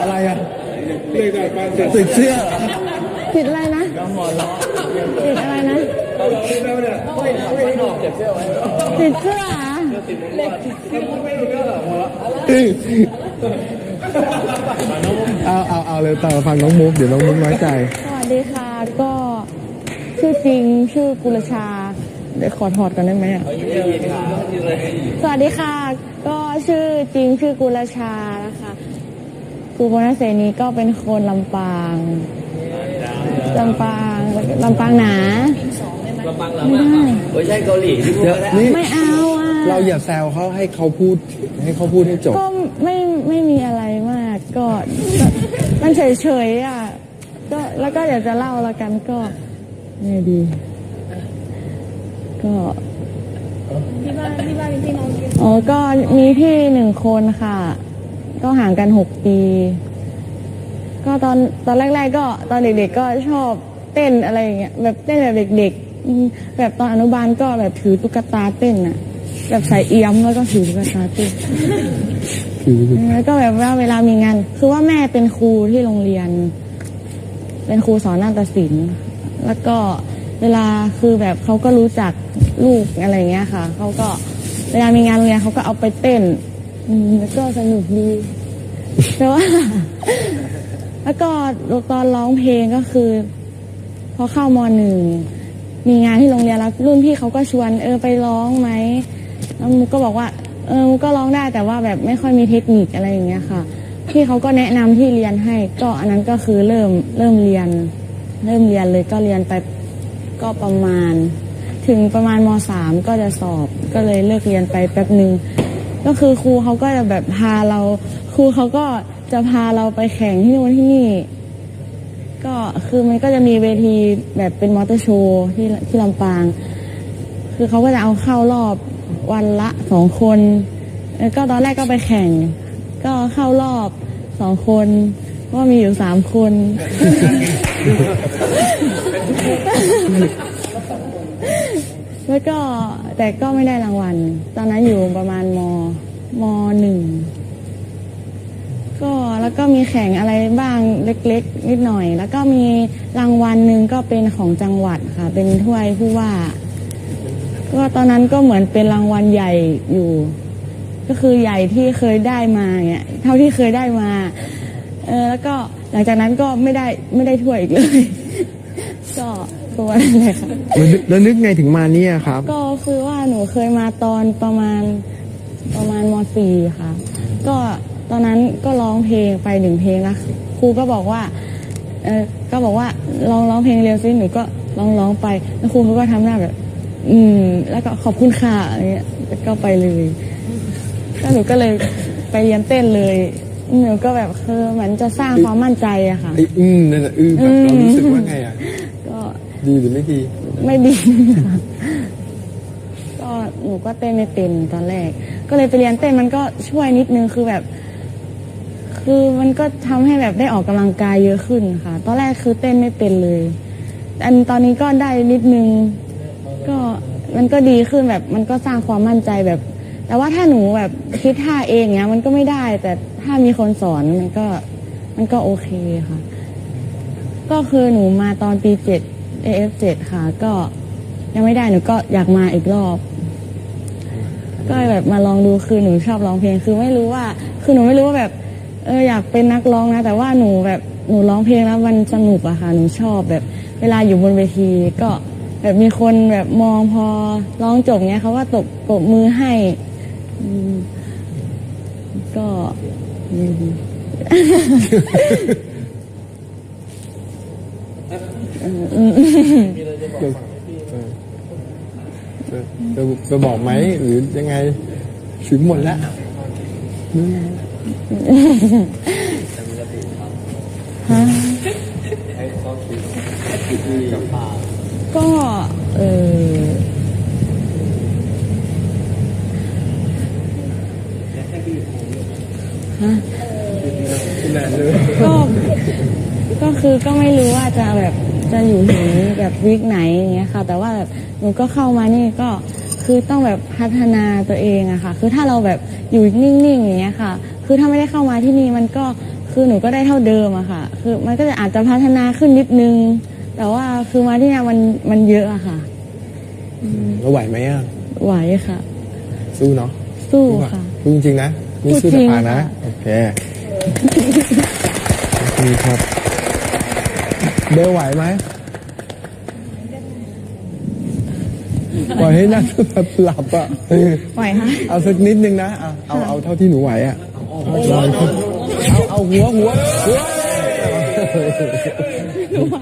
อะไรอะเรียกได้ปานเสร็จติดเสื้อผิดอะไรนะผิดอะไรนะผิดเสื้อเหรอเอาเอาเอาเลยต่อฟังน้องมุกเดี๋ยวน้องมุกน้อยใจ สวัสดีค่ะก็ชื่อจริงชื่อกุลชา เดี๋ยวขอถอดกันได้ไหมอะสวัสดีค่ะ ก็ชื่อจริงชื่อกุลชานะคะกุโกนัสเสนีก็เป็นคนลำปางลำปางลำปางหนาลำปางลำปางไม่ใช่เกาหลีที่พูดเดี๋ยวก็ได้นี่ไม่เอาอะเราอย่าแซวเขาให้เขาพูดให้เขาพูดให้จบก็ไม่ไม่มีอะไรมากก็ก็มันเฉยๆอะก็แล้วก็อยากจะเล่าแล้วกันก็ไงดี ก็ที่บ้านที่บ้านมีพี่น้องกันอ๋อก็มีพี่หนึ่งคนค่ะ ก็ห่างกันหกปี ก็ตอนตอนแรก ๆ ก็ตอนเด็กๆก็ชอบเต้นอะไรอย่างเงี้ยแบบเต้นแบบเด็กๆอืมแบบตอนอนุบาลก็แบบถือตุ๊กตาเต้นอะแบบใส่เอี้ยมแล้วก็ถือตุ๊กตาเต้น คือ แล้วก็แบบว่าเวลามีงาน คือว่าแม่เป็นครูที่โรงเรียน เป็นครูสอนนาฏศิลป์ แล้วก็ เวลาคือแบบเขาก็รู้จักลูกอะไรเงี้ยค่ะเขาก็เวลามีงานโรงเรียนเขาก็เอาไปเต้นอืมแล้วก็สนุกดีแต่ว่า แล้วก็ตอนร้องเพลงก็คือ พอเข้ามหนึ่งมีงานที่โรงเรียนแล้วรุ่นพี่เขาก็ชวนเออไปร้องไหมแล้วมุกก็บอกว่า เออมุกก็ร้องได้แต่ว่าแบบไม่ค่อยมีเทคนิคอะไรอย่างเงี้ยค่ะพี่เขาก็แนะนำที่เรียนให้ ก็อันนั้นก็คือเริ่มเริ่มเรียน เริ่มเรียนเลยก็เรียนไป ก็ประมาณ ถึงประมาณมสามก็จะสอบก็เลยเลิกเรียนไปแป๊บหนึ่งก็คือครูเขาก็จะแบบพาเรา ครูเขาก็จะพาเราไปแข่งที่นู่นที่นี่ ก็คือมันก็จะมีเวทีแบบเป็นมอเตอร์โชว์ที่ที่ลำปาง คือเขาก็จะเอาเข้ารอบวันละสองคนแล้วก็ตอนแรกก็ไปแข่ง ก็เข้ารอบสองคนเพราะว่ามีอยู่สามคน แล้วก็แต่ก็ไม่ได้รางวัล ตอนนั้นอยู่ประมาณมมหนึ่งก็แล้วก็มีแข่งอะไรบ้างเล็กๆ นิดหน่อย แล้วก็มีรางวัลหนึ่งก็เป็นของจังหวัดค่ะ เป็นถ้วยผู้ว่า ก็ตอนนั้นก็เหมือนเป็นรางวัลใหญ่อยู่ ก็คือใหญ่ที่เคยได้มาเนี่ยเท่าที่เคยได้มาเออแล้วก็หลังจากนั้นก็ไม่ได้ไม่ได้ถ้วยอีกเลย ก็ตัวนั่นแหละค่ะแล้วนึกแล้วนึกไงถึงมาเนี่ยครับ ก็คือว่าหนูเคยมาตอนประมาณประมาณมสี่ค่ะ ก็ตอนนั้นก็ร้องเพลงไปหนึ่งเพลงแล้วครูก็บอกว่าเออก็บอกว่าลองร้องเพลงเร็วซิหนูก็ร้องร้องไปแล้วครูเขาก็ทำหน้าแบบ อืม แล้วก็ขอบคุณค่ะอะไรเงี้ยแล้วก็ไปเลยก็หนูก็เลยไปเรียนเต้นเลย หนูก็แบบคือเหมือนจะสร้างความมั่นใจอะค่ะ ไอ้อืมนั่นน่ะอืมแบบเรารู้สึกว่าไงอะก็ ดีหรือไม่ดี ไม่ดี ก็หนูก็เต้นไม่เป็นตอนแรก ก็เลยไปเรียนเต้นมันก็ช่วยนิดนึงคือแบบ คือมันก็ทำให้แบบได้ออกกำลังกายเยอะขึ้นค่ะ ตอนแรกคือเต้นไม่เป็นเลย อันตอนนี้ก็ได้นิดนึง ก็มันก็ดีขึ้นแบบมันก็สร้างความมั่นใจแบบ แต่ว่าถ้าหนูแบบคิดท่าเองเนี้ย มันก็ไม่ได้ แต่ถ้ามีคนสอนมันก็มันก็โอเคค่ะ ก็คือหนูมาตอนปีเจ็ด AF7 ค่ะ ก็ยังไม่ได้หนูก็อยากมาอีกรอบ ก็แบบมาลองดูคือหนูชอบร้องเพลงคือไม่รู้ว่า คือหนูไม่รู้ว่าแบบเอออยากเป็นนักร้องนะ แต่ว่าหนูแบบหนูร้องเพลงแล้วมันสนุกอะค่ะ หนูชอบแบบ เวลาอยู่บนเวทีก็แบบมีคนแบบมองพอร้องจบเนี้ยเขาก็ตบตบมือให้ก็ อืมก็ไม่ดีจะจะจะบอกไหมหรือยังไงถึงหมดแล้วก็เออฮะก็ ก็คือก็ไม่รู้ว่าจะแบบจะอยู่ถึงแบบวิกไหนอย่างเงี้ยค่ะ แต่ว่าแบบหนูก็เข้ามานี่ก็คคือต้องแบบพัฒนาตัวเองอะค่ะ คือถ้าเราแบบอยู่นิ่งๆอย่างเงี้ยค่ะ คือถ้าไม่ได้เข้ามาที่นี่มันก็คือหนูก็ได้เท่าเดิมอะค่ะ คือมันก็จะอาจจะพัฒนาขึ้นนิดนึง แต่ว่าคือมาที่เนี่ยมันมันเยอะอะค่ะเราไหวไหมอะไหวค่ะ สู้เนาะสู้สู้อะค่ะสู้จริงๆนะนี่สู้สู้จริจะงผ่านนะค่ะโอเคขอบคุณครับ เบลไหวไหมปล่อยให้นั่งแบบหลับอะไหวค่ะเอาสักนิดนึงนะเอาเอาเอาเท่าที่หนูไหวอะเอาเอาหัวหัวหัวหนูไหว